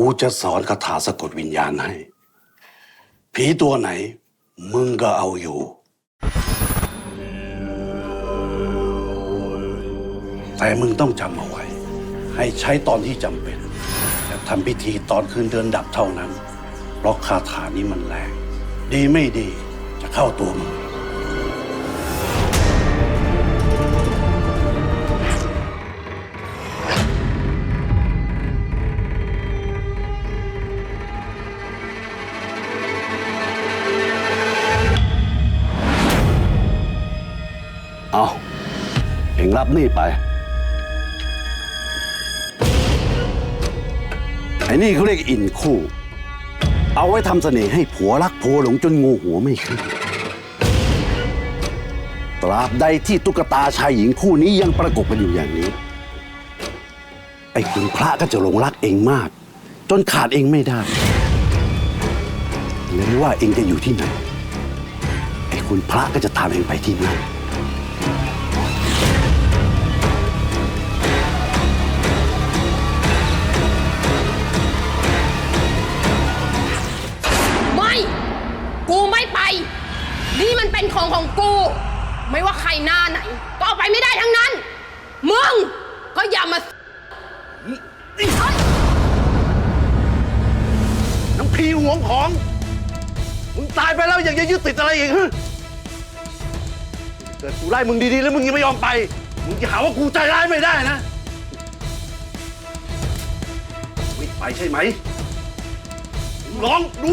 กูจะสอนคาถาสะกดวิญญาณให้ ผีตัวไหน มึงก็เอาอยู่ แต่มึงต้องจำเอาไว้ ให้ใช้ตอนที่จำเป็นและทำพิธีตอนคืนเดือนดับเท่านั้น เพราะคาถานี้มันแรง ดีไม่ดีจะเข้าตัวมึง เอาเองรับนี่ไป ไอ้นี่เขาเรียกอินคู่ เอาไว้ทำเสน่ห์ให้ผัวรักผัวหลงจนงูหัวไม่ขึ้นตราบใดที่ตุ๊กตาชายหญิงคู่นี้ยังประกบกันอยู่อย่างนี้ ไอ้คุณพระก็จะหลงรักเองมาก จนขาดเองไม่ได้เลยว่าเองจะอยู่ที่ไหนไอ้คุณพระก็จะตามเองไปที่นั่น มันเป็นของของกู ไม่ว่าใครหน้าไหน ก็เอาไปไม่ได้ทั้งนั้น มึง ก็อย่ามาน้องพีหวงของ มึงตายไปแล้วยังจะยึดติดอะไรอีกฮะเกิดกูไล่มึงดีๆ แล้วมึงยังไม่ยอมไป มึงจะหาว่ากูใจร้ายไม่ได้นะไม่ไปใช่ไหมมึงลองดู